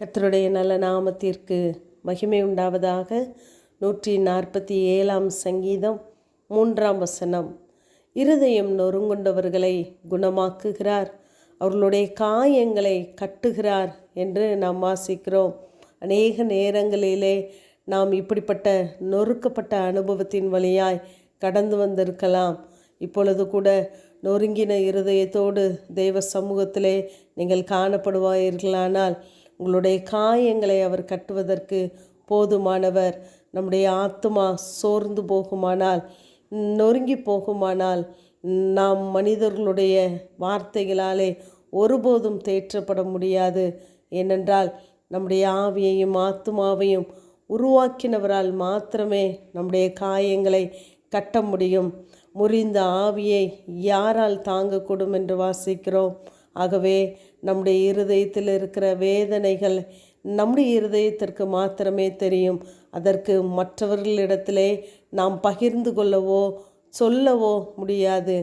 கர்த்தருடைய நல்ல நாமத்திற்கு மகிமை உண்டாவதாக. நூற்றி நாற்பத்தி ஏழாம் சங்கீதம் மூன்றாம் வசனம். இருதயம் நொறுங்குண்டவர்களை குணமாக்குகிறார். அவர்களுடைய காயங்களை கட்டுகிறார் என்று நாம் வாசிக்கிறோம். அநேக நேரங்களிலே நாம் இப்படிப்பட்ட நொறுக்கப்பட்ட அனுபவத்தின் வழியாய் கடந்து வந்திருக்கலாம். இப்பொழுது கூட நொறுங்கின இருதயத்தோடு தெய்வ சமூகத்திலே நீங்கள் காணப்படுவார்களானால் உங்களுடைய காயங்களை அவர் கட்டுவதற்கு போதுமானவர். நம்முடைய ஆத்மா சோர்ந்து போகுமானால் நொறுங்கி போகுமானால் நாம் மனிதர்களுடைய வார்த்தைகளாலே ஒருபோதும் தேற்றப்பட முடியாது. ஏனென்றால் நம்முடைய ஆவியையும் ஆத்மாவையும் உருவாக்கினவரால் மாத்திரமே நம்முடைய காயங்களை கட்ட முடியும். முறிந்த ஆவியை யாரால் தாங்கக்கூடும் என்று வாசிக்கிறோம். ஆகவே நம்முடைய இருதயத்தில் இருக்கிற வேதனைகள் நம்முடைய இருதயத்திற்கு மாத்திரமே தெரியும். அதற்கு மற்றவர்களிடத்திலே நாம் பகிர்ந்து கொள்ளவோ சொல்லவோ முடியாது.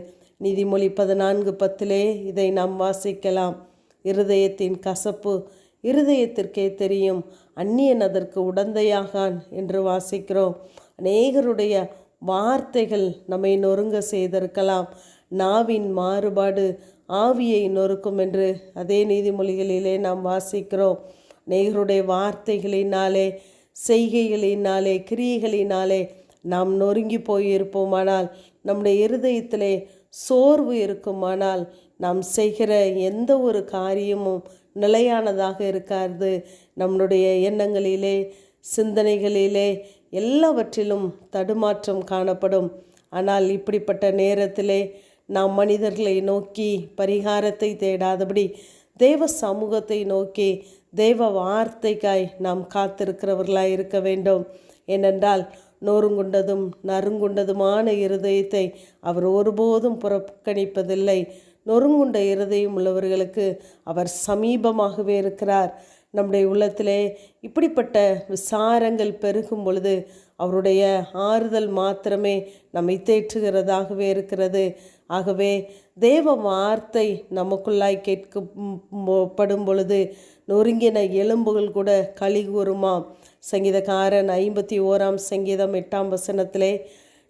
நீதிமொழி பதினான்கு பத்திலே இதை நாம் வாசிக்கலாம். இருதயத்தின் கசப்பு இருதயத்திற்கே தெரியும். அந்நியன் அதற்கு உடந்தையாகான் என்று வாசிக்கிறோம். அநேகருடைய வார்த்தைகள் நம்மை நொறுங்க செய்திருக்கலாம். நாவின் மாறுபாடு ஆவியை நொறுக்கும் என்று அதே நீதிமொழிகளிலே நாம் வாசிக்கிறோம். நேகருடைய வார்த்தைகளினாலே செய்கைகளினாலே கிரியைகளினாலே நாம் நொறுங்கி போயிருப்போமானால் நம்முடைய இருதயத்திலே சோர்வு இருக்குமானால் நாம் செய்கிற எந்த ஒரு காரியமும் நிலையானதாக இருக்காது. நம்முடைய எண்ணங்களிலே சிந்தனைகளிலே எல்லாவற்றிலும் தடுமாற்றம் காணப்படும். ஆனால் இப்படிப்பட்ட நேரத்திலே நாம் மனிதர்களை நோக்கி பரிகாரத்தை தேடாதபடி தேவ சமூகத்தை நோக்கி தேவ வார்த்தைக்காய் நாம் காத்திருக்கிறவர்களாய் இருக்க வேண்டும். ஏனென்றால் நோருங்குண்டதும் நறுங்குண்டதுமான இருதயத்தை அவர் ஒருபோதும் புறக்கணிப்பதில்லை. நொறுங்குண்ட இருதயம் உள்ளவர்களுக்கு அவர் சமீபமாகவே இருக்கிறார். நம்முடைய உள்ளத்திலே இப்படிப்பட்ட விசாரங்கள் பெருகும் பொழுது அவருடைய ஆறுதல் மாத்திரமே நம்மை தேற்றுகிறதாகவே இருக்கிறது. ஆகவே தேவ வார்த்தை நமக்குள்ளாய் கேட்கப்படும் பொழுது நொறுங்கின எலும்புகள் கூட களி கூறுமாம் சங்கீதக்காரன் ஐம்பத்தி ஓராம் சங்கீதம் எட்டாம் வசனத்திலே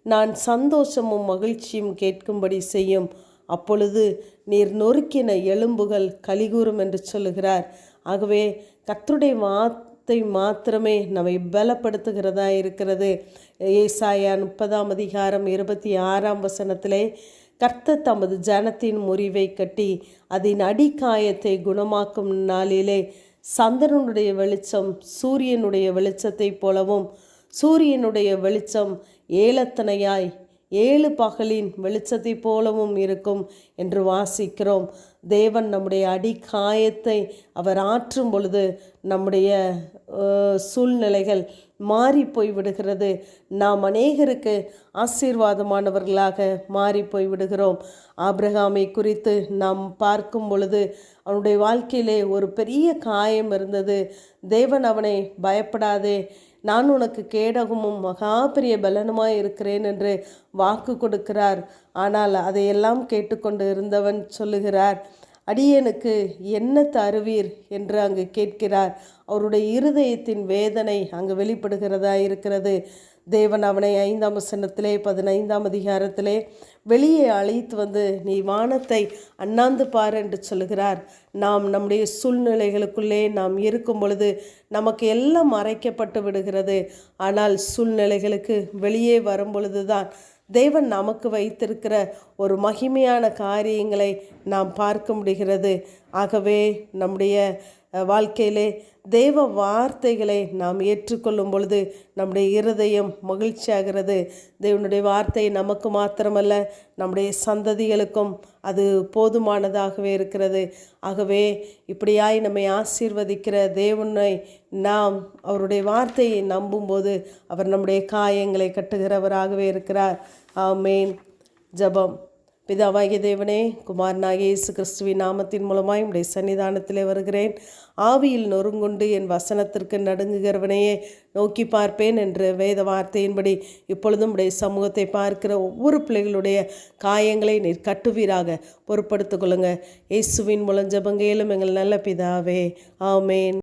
நான் சந்தோஷமும் மகிழ்ச்சியும் கேட்கும்படி செய்யும். அப்பொழுது நீர் நொறுக்கின எலும்புகள் கலிகூறும் என்று சொல்லுகிறார். ஆகவே கத்துடைய வார்த்தை மாத்திரமே நம்மை பலப்படுத்துகிறதா இருக்கிறது. ஏசாயா முப்பதாம் அதிகாரம் இருபத்தி ஆறாம் வசனத்திலே கர்த்த தமது ஜனத்தின் முறிவை கட்டி அதன் அடிக்காயத்தை குணமாக்கும் நாளிலே சந்திரனுடைய வெளிச்சம் சூரியனுடைய வெளிச்சத்தைப் போலவும் சூரியனுடைய வெளிச்சம் ஏலத்தனையாய் ஏழு பகலின் வெளிச்சத்தை போலவும் இருக்கும் என்று வாசிக்கிறோம். தேவன் நம்முடைய அடிக்காயத்தை அவர் ஆற்றும் பொழுது நம்முடைய சூழ்நிலைகள் மாறி போய் விடுகிறது. நாம் அநேகருக்கு ஆசீர்வாதமானவர்களாக மாறி போய் விடுகிறோம். ஆப்ரஹாமை குறித்து நாம் பார்க்கும் பொழுது அவனுடைய வாழ்க்கையிலே ஒரு பெரிய காயம் இருந்தது. தேவன் அவனை பயப்படாதே நான் உனக்கு கேடகமும் மகா பெரிய பலனுமாய் இருக்கிறேன் என்று வாக்கு கொடுக்கிறார். ஆனால் அதையெல்லாம் கேட்டுக்கொண்டு இருந்தவன் சொல்லுகிறார் அடியனுக்கு என்ன தருவீர்? என்று அங்கு கேட்கிறார். அவருடைய இருதயத்தின் வேதனை அங்கு வெளிப்படுகிறதா இருக்கிறது தேவன் அவனை ஐந்தாம் வசனத்திலே பதினைந்தாம் அதிகாரத்திலே வெளியே அழைத்து வந்து நீ வானத்தை அண்ணாந்து பார் என்று சொல்கிறார் நாம் நம்முடைய சூழ்நிலைகளுக்குள்ளே நாம் இருக்கும் பொழுது நமக்கு எல்லாம் மறைக்கப்பட்டு விடுகிறது. ஆனால் சூழ்நிலைகளுக்கு வெளியே வரும் பொழுதுதான் தேவன் நமக்கு வைத்திருக்கிற ஒரு மகிமையான காரியங்களை நாம் பார்க்க முடிகிறது. ஆகவே நம்முடைய வாழ்க்கையிலே தெய்வ வார்த்தைகளை நாம் ஏற்றுக்கொள்ளும் பொழுது நம்முடைய இருதயம் மகிழ்ச்சியாகிறது. தேவனுடைய வார்த்தை நமக்கு மாத்திரமல்ல நம்முடைய சந்ததிகளுக்கும் அது போதுமானதாகவே இருக்கிறது. ஆகவே இப்படியாய் நம்மை ஆசீர்வதிக்கிற தேவனை நாம் அவருடைய வார்த்தையை நம்பும்போது அவர் நம்முடைய காயங்களை கட்டுகிறவராகவே இருக்கிறார். ஆமேன். ஜபம். பிதாவாகிய தேவனே குமாரனாகிய இயேசு கிறிஸ்துவின் நாமத்தின் மூலமாய் உடைய சன்னிதானத்திலே வருகிறேன். ஆவியில் நொறுங்குண்டு என் வசனத்திற்கு நடுங்குகிறவனையே நோக்கி பார்ப்பேன் என்று வேத வார்த்தையின்படி இப்பொழுதும் உடைய சமூகத்தை பார்க்கிற ஒவ்வொரு பிள்ளைகளுடைய காயங்களை நீர் கட்டுவீராக. பொறுப்படுத்திக் கொள்ளுங்க. இயேசுவின் மூலம் ஜபங்கையிலும் எங்கள் நல்ல பிதாவே. ஆமேன்.